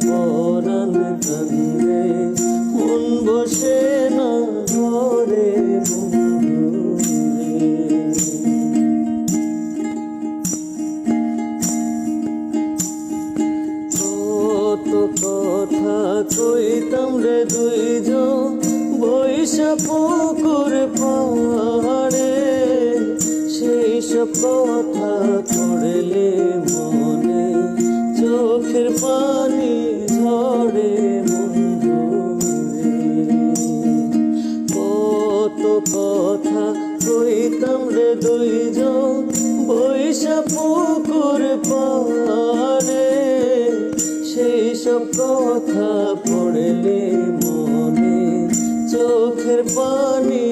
পরাণ বসে না ঘরে কথা কইতাম রে দুইজন, বৈশা পুকুর পাহাড়ে। সেই সব কথা পড়লে মনে চোখের পানি দুইজন বৈশা পুকুর পারে সেই সব কথা পড়লে মনে চোখের পানি